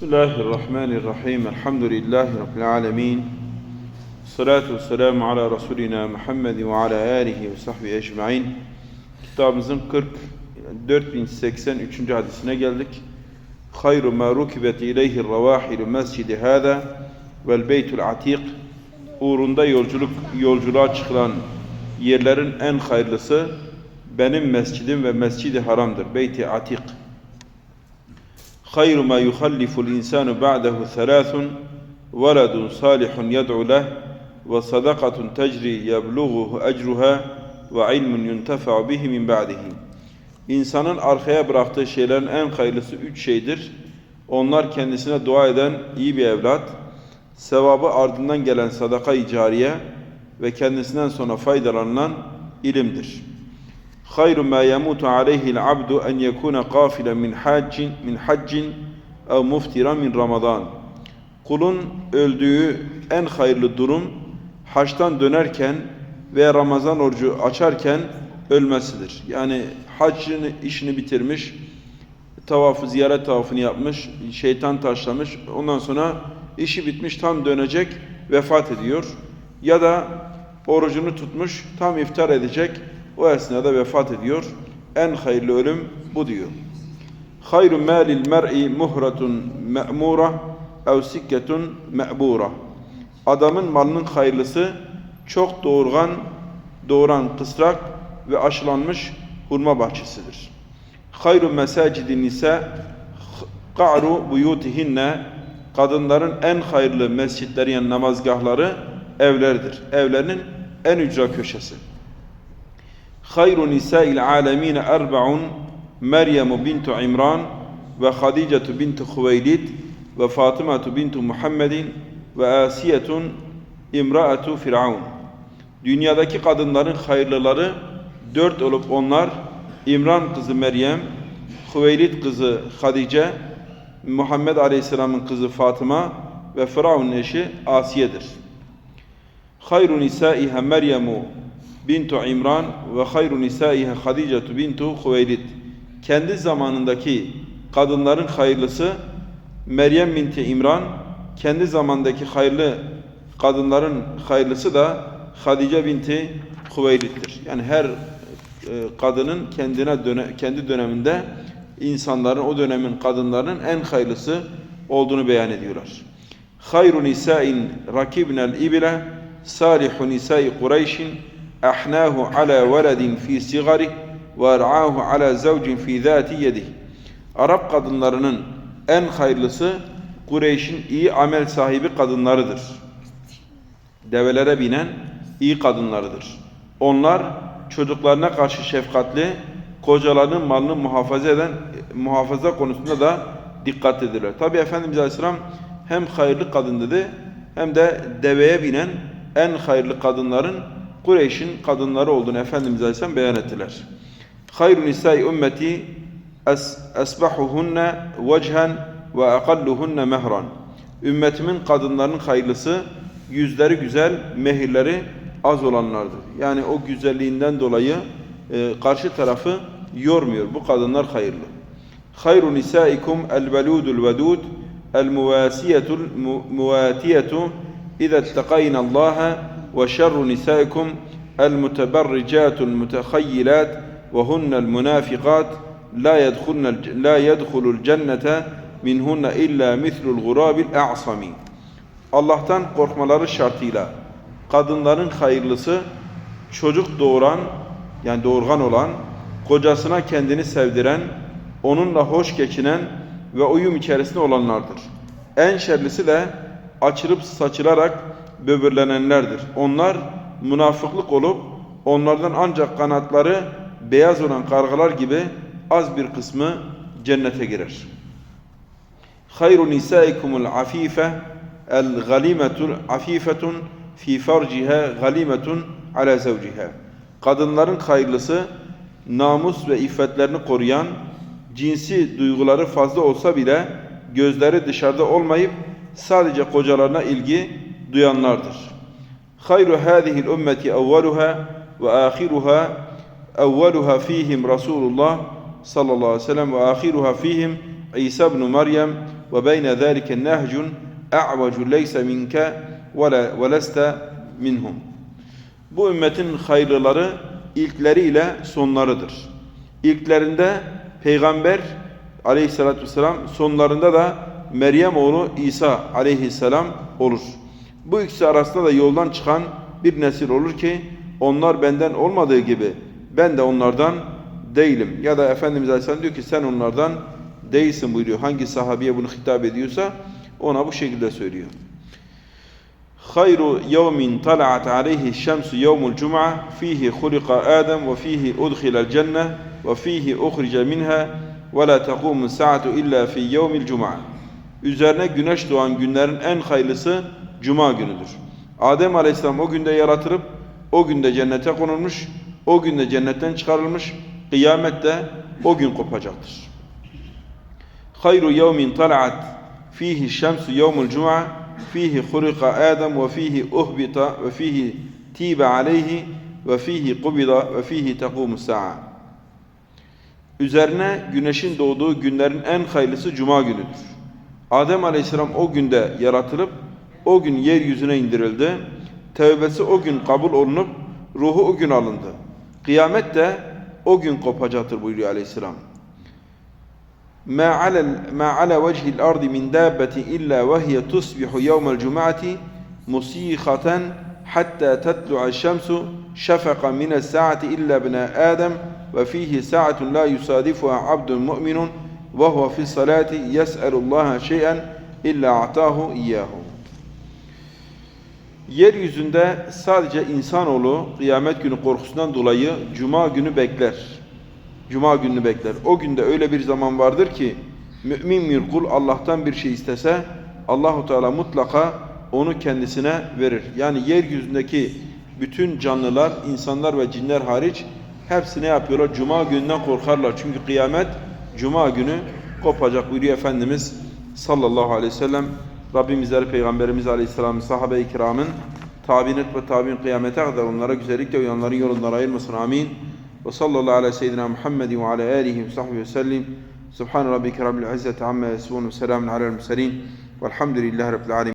Bismillahirrahmanirrahim. Elhamdülillahi Rabbil alemin. Salatu ve selamu ala Resulina Muhammed ve ala alihi ve sahbihi ecmain. Kitabımızın 40, 4083. hadisine geldik. Hayru ma rukibet ileyhi ravahilu mescidi hâzâ vel beytul atik. Uğrunda yolculuk, yolculuğa çıkılan yerlerin en hayırlısı benim mescidim ve mescidi haramdır. Beyti atik. خير ما يخلف الإنسان بعده ثلاث ولد صالح يدعو له وصدقة تجري يبلغه أجرها وعلم ينتفع به من بعده İnsanın arkaya bıraktığı şeylerin en hayırlısı üç şeydir. Onlar kendisine dua eden iyi bir evlat, sevabı ardından gelen sadaka-i cariye ve kendisinden sonra faydalanılan ilimdir. خير ما يموت عليه العبد أن يكون قافلا من حج من حج أو مفترا من رمضان. Kulun öldüğü en hayırlı durum haçtan dönerken ve Ramazan orucu açarken ölmesidir. Yani haccını işini bitirmiş, tavafı ziyaret tavafını yapmış, şeytan taşlamış. Ondan sonra işi bitmiş tam dönecek vefat ediyor. Ya da orucunu tutmuş tam iftar edecek o esnada vefat ediyor. En hayırlı ölüm bu diyor. Hayru malil mer'i muhratun me'mura ev sikketun me'bura. Adamın malının hayırlısı çok doğurgan, doğuran kısrak ve aşılanmış hurma bahçesidir. Hayru mesacidi nisa qa'ru buyutihinne kadınların en hayırlı mescitleri yani namazgahları evlerdir. Evlerinin en ücra köşesi. Hayru nisa'il alemine erbaun Meryem bintu İmran ve Hadice bintu Hüveylid ve Fatıma bintu Muhammedin ve Asiyetun imraatu Firavun. Dünyadaki kadınların hayırlıları dört olup onlar İmran kızı Meryem, Hüveylid kızı Hadice, Muhammed Aleyhisselam'ın kızı Fatıma ve Firavun'un eşi Asiye'dir. Hayru nisaiha Meryemu bintu İmran ve hayru nisaiha Hadicetu bintu Hüveylid. Kendi zamanındaki kadınların hayırlısı Meryem binti İmran, kendi zamandaki hayırlı kadınların hayırlısı da Hadice binti Hüveylid'dir. Yani her e, kadının kendine döne, kendi döneminde insanların o dönemin kadınlarının en hayırlısı olduğunu beyan ediyorlar. Hayru nisa'in rakibnel ibile salihu nisa'i Kureyşin أحناه على ولد في صغره وأرعاه على زوج في ذات يده Arap kadınlarının en hayırlısı Kureyş'in iyi amel sahibi kadınlarıdır. Develere binen iyi kadınlarıdır. Onlar çocuklarına karşı şefkatli, kocalarının malını muhafaza eden muhafaza konusunda da dikkat edirler. Tabi Efendimiz Aleyhisselam hem hayırlı kadın dedi hem de deveye binen en hayırlı kadınların Kureyş'in kadınları olduğunu Efendimiz Aleyhisselam beyan ettiler. Hayru nisai ümmeti esbahuhunne vecihen ve akalluhunne mehran. Ümmetimin kadınlarının hayırlısı yüzleri güzel, mehirleri az olanlardır. Yani o güzelliğinden dolayı e, karşı tarafı yormuyor. Bu kadınlar hayırlı. Hayru nisaikum el veludul vedud el muvasiyetul muvatiyetu اِذَا اتَّقَيْنَ اللّٰهَ وشر نسائكم المتبرجات المتخيلات وهن المنافقات لا يدخلن لا يدخل الجنة منهن إلا مثل الغراب الأعصم Allah'tan korkmaları şartıyla kadınların hayırlısı çocuk doğuran yani doğurgan olan kocasına kendini sevdiren onunla hoş geçinen ve uyum içerisinde olanlardır. En şerlisi de açılıp saçılarak böbürlenenlerdir. Onlar münafıklık olup onlardan ancak kanatları beyaz olan kargalar gibi az bir kısmı cennete girer. Hayru nisaikumul afife el galimetul afifetun fi farciha galimetun ala zevciha. Kadınların hayırlısı namus ve iffetlerini koruyan, cinsi duyguları fazla olsa bile gözleri dışarıda olmayıp sadece kocalarına ilgi duyanlardır. Hayru hâzihil ümmeti evveluha ve âhiruha evveluha fihim Resulullah sallallahu aleyhi ve sellem ve âhiruha fihim İsa ibn Meryem ve beyne zâlike nehcun a'vacu leyse minke ve leste minhum. Bu ümmetin hayırlıları ilkleriyle sonlarıdır. İlklerinde peygamber aleyhissalatü vesselam sonlarında da Meryem oğlu İsa aleyhisselam olur. Bu ikisi arasında da yoldan çıkan bir nesil olur ki onlar benden olmadığı gibi ben de onlardan değilim. Ya da Efendimiz Aleyhisselam diyor ki sen onlardan değilsin buyuruyor. Hangi sahabiye bunu hitap ediyorsa ona bu şekilde söylüyor. Hayru yevmin talat aleyhi şemsu yevmul cuma fihi hulika Adem ve fihi udkhila'l cenne ve fihi uhrica minha ve la taqumu saatu illa. Üzerine güneş doğan günlerin en hayırlısı Cuma günüdür. Adem Aleyhisselam o günde yaratılıp o günde cennete konulmuş, o günde cennetten çıkarılmış, kıyamette o gün kopacaktır. Hayru yevmin tala'at fihi şemsu yevmul cuma fihi khulika Adem ve fihi uhbita ve fihi tibe aleyhi ve fihi kubida ve fihi tekumu sa'a. Üzerine güneşin doğduğu günlerin en hayırlısı cuma günüdür. Adem Aleyhisselam o günde yaratılıp o gün yeryüzüne indirildi. Tevbesi o gün kabul olunup ruhu o gün alındı. Kıyamet de o gün kopacaktır buyuruyor Aleyhisselam. ما على ما على وجه الأرض من دابة إلا وهي تصبح يوم الجمعة مصيخة حتى تطلع الشمس شفق من الساعة إلا ابن آدم وفيه ساعة لا يصادفها عبد مؤمن وهو في الصلاة يسأل الله شيئا إلا أعطاه إياه Yeryüzünde sadece insanoğlu kıyamet günü korkusundan dolayı cuma günü bekler. Cuma gününü bekler. O günde öyle bir zaman vardır ki mümin bir kul Allah'tan bir şey istese Allahu Teala mutlaka onu kendisine verir. Yani yeryüzündeki bütün canlılar, insanlar ve cinler hariç hepsi ne yapıyorlar? Cuma gününden korkarlar. Çünkü kıyamet cuma günü kopacak buyuruyor Efendimiz sallallahu aleyhi ve sellem. Rabbimizleri Peygamberimiz Aleyhisselam'ın sahabe-i kiramın tabinet ve tabi'in kıyamete kadar onlara güzellikle uyanların yolundan ayırmasın. Amin. Ve sallallahu ala seyyidina Muhammedin ve ala alihi ve sahbihi ve sellim. Subhan rabbike rabbil izzeti amma yasifun ve selamun alel murselin. Velhamdülillahi rabbil alemin.